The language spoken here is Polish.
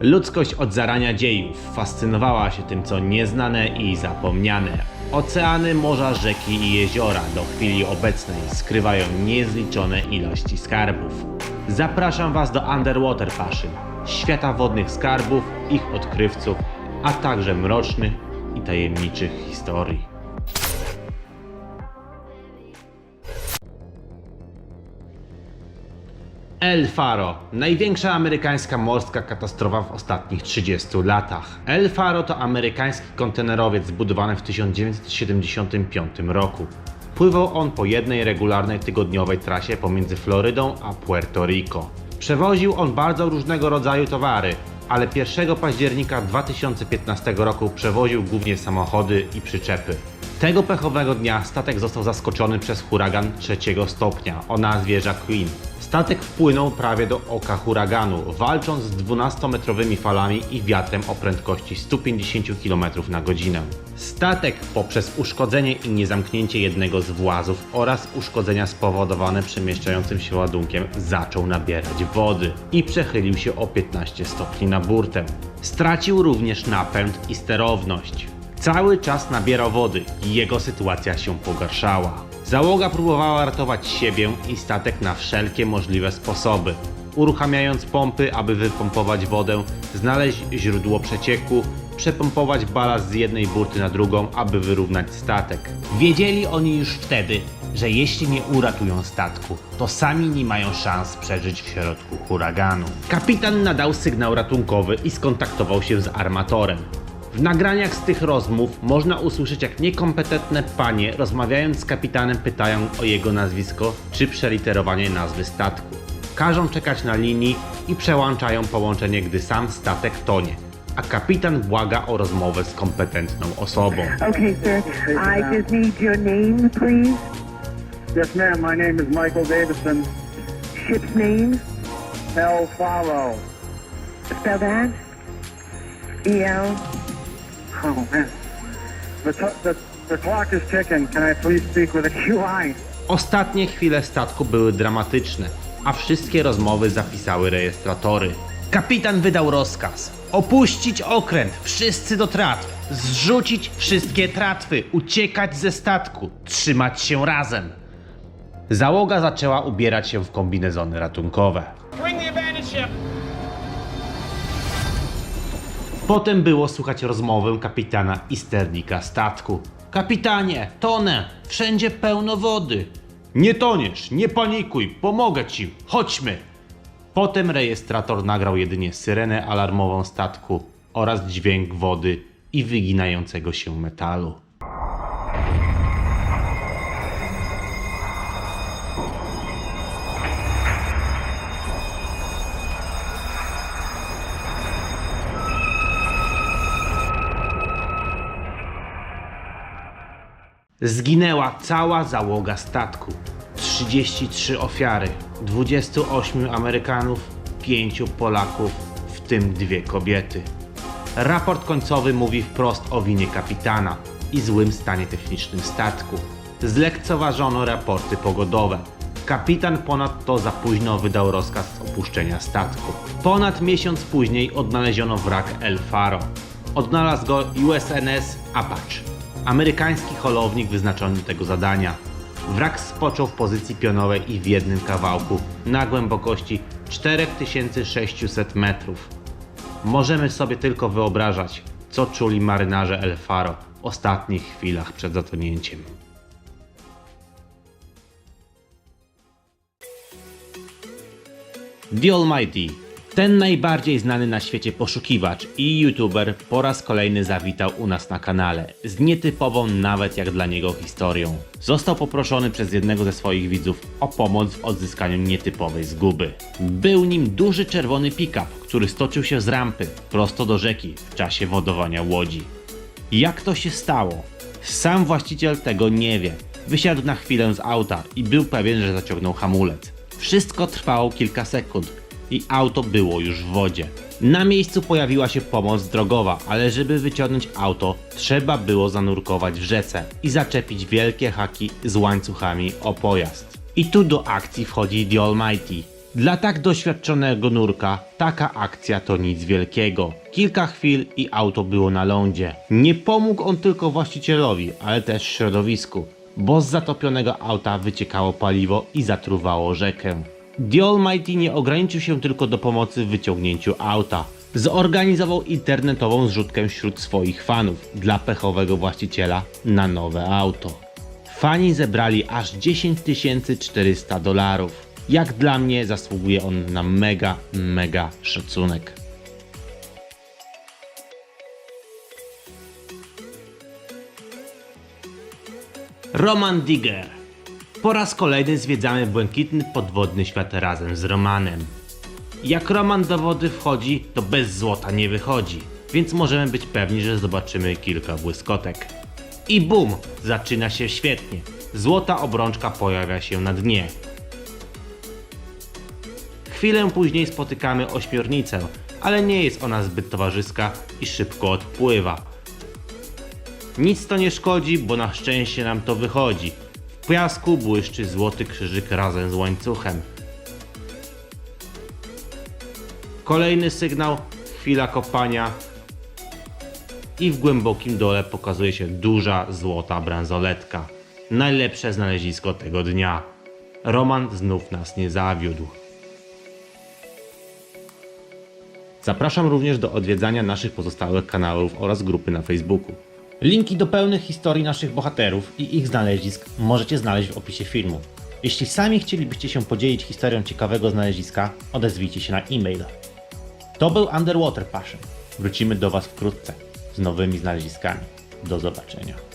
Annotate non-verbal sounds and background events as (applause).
Ludzkość od zarania dziejów fascynowała się tym, co nieznane i zapomniane. Oceany, morza, rzeki i jeziora do chwili obecnej skrywają niezliczone ilości skarbów. Zapraszam Was do Underwater Passion, świata wodnych skarbów, ich odkrywców, a także mrocznych i tajemniczych historii. El Faro, największa amerykańska morska katastrofa w ostatnich 30 latach. El Faro to amerykański kontenerowiec zbudowany w 1975 roku. Pływał on po jednej regularnej tygodniowej trasie pomiędzy Florydą a Puerto Rico. Przewoził on bardzo różnego rodzaju towary, ale 1 października 2015 roku przewoził głównie samochody i przyczepy. Tego pechowego dnia statek został zaskoczony przez huragan trzeciego stopnia o nazwie Jacqueline. Statek wpłynął prawie do oka huraganu, walcząc z 12-metrowymi falami i wiatrem o prędkości 150 km na godzinę. Statek poprzez uszkodzenie i niezamknięcie jednego z włazów oraz uszkodzenia spowodowane przemieszczającym się ładunkiem zaczął nabierać wody i przechylił się o 15 stopni na burtę. Stracił również napęd i sterowność. Cały czas nabierał wody i jego sytuacja się pogarszała. Załoga próbowała ratować siebie i statek na wszelkie możliwe sposoby. Uruchamiając pompy, aby wypompować wodę, znaleźć źródło przecieku, przepompować balast z jednej burty na drugą, aby wyrównać statek. Wiedzieli oni już wtedy, że jeśli nie uratują statku, to sami nie mają szans przeżyć w środku huraganu. Kapitan nadał sygnał ratunkowy i skontaktował się z armatorem. W nagraniach z tych rozmów można usłyszeć, jak niekompetentne panie rozmawiając z kapitanem pytają o jego nazwisko czy przeliterowanie nazwy statku. Każą czekać na linii i przełączają połączenie, gdy sam statek tonie, a kapitan błaga o rozmowę z kompetentną osobą. Okay, sir. I just need your name, please. Yes, ma'am. My name is Michael Davison. Ship's name. El Faro. Spell that. E L. Oh. The, the, the clock is ticking. Can I please speak with a (laughs) QI? Ostatnie chwile statku były dramatyczne, a wszystkie rozmowy zapisały rejestratory. Kapitan wydał rozkaz: opuścić okręt, wszyscy do tratw, zrzucić wszystkie tratwy, uciekać ze statku, trzymać się razem. Załoga zaczęła ubierać się w kombinezony ratunkowe. Potem było słychać rozmowę kapitana i sternika statku. Kapitanie, tonę, wszędzie pełno wody. Nie toniesz, nie panikuj, pomogę ci, chodźmy. Potem rejestrator nagrał jedynie syrenę alarmową statku oraz dźwięk wody i wyginającego się metalu. Zginęła cała załoga statku. 33 ofiary, 28 Amerykanów, 5 Polaków, w tym dwie kobiety. Raport końcowy mówi wprost o winie kapitana i złym stanie technicznym statku. Zlekceważono raporty pogodowe. Kapitan ponadto za późno wydał rozkaz opuszczenia statku. Ponad miesiąc później odnaleziono wrak El Faro. Odnalazł go USNS Apache. Amerykański holownik wyznaczony tego zadania. Wrak spoczął w pozycji pionowej i w jednym kawałku na głębokości 4600 metrów. Możemy sobie tylko wyobrażać, co czuli marynarze El Faro w ostatnich chwilach przed zatonięciem. The Almighty. Ten najbardziej znany na świecie poszukiwacz i youtuber po raz kolejny zawitał u nas na kanale z nietypową nawet jak dla niego historią. Został poproszony przez jednego ze swoich widzów o pomoc w odzyskaniu nietypowej zguby. Był nim duży czerwony pick-up, który stoczył się z rampy prosto do rzeki w czasie wodowania łodzi. Jak to się stało? Sam właściciel tego nie wie. Wysiadł na chwilę z auta i był pewien, że zaciągnął hamulec. Wszystko trwało kilka sekund i auto było już w wodzie. Na miejscu pojawiła się pomoc drogowa, ale żeby wyciągnąć auto, trzeba było zanurkować w rzece i zaczepić wielkie haki z łańcuchami o pojazd. I tu do akcji wchodzi The Almighty. Dla tak doświadczonego nurka taka akcja to nic wielkiego. Kilka chwil i auto było na lądzie. Nie pomógł on tylko właścicielowi, ale też środowisku, bo z zatopionego auta wyciekało paliwo i zatruwało rzekę. The Almighty nie ograniczył się tylko do pomocy w wyciągnięciu auta. Zorganizował internetową zrzutkę wśród swoich fanów dla pechowego właściciela na nowe auto. Fani zebrali aż 10 400 dolarów. Jak dla mnie zasługuje on na mega, mega szacunek. Roman Digger. Po raz kolejny zwiedzamy błękitny podwodny świat razem z Romanem. Jak Roman do wody wchodzi, to bez złota nie wychodzi, więc możemy być pewni, że zobaczymy kilka błyskotek. I bum! Zaczyna się świetnie. Złota obrączka pojawia się na dnie. Chwilę później spotykamy ośmiornicę, ale nie jest ona zbyt towarzyska i szybko odpływa. Nic to nie szkodzi, bo na szczęście nam to wychodzi. Piasku błyszczy złoty krzyżyk razem z łańcuchem. Kolejny sygnał, chwila kopania i w głębokim dole pokazuje się duża złota bransoletka. Najlepsze znalezisko tego dnia. Roman znów nas nie zawiódł. Zapraszam również do odwiedzania naszych pozostałych kanałów oraz grupy na Facebooku. Linki do pełnych historii naszych bohaterów i ich znalezisk możecie znaleźć w opisie filmu. Jeśli sami chcielibyście się podzielić historią ciekawego znaleziska, odezwijcie się na e-mail. To był Underwater Passion. Wrócimy do Was wkrótce z nowymi znaleziskami. Do zobaczenia.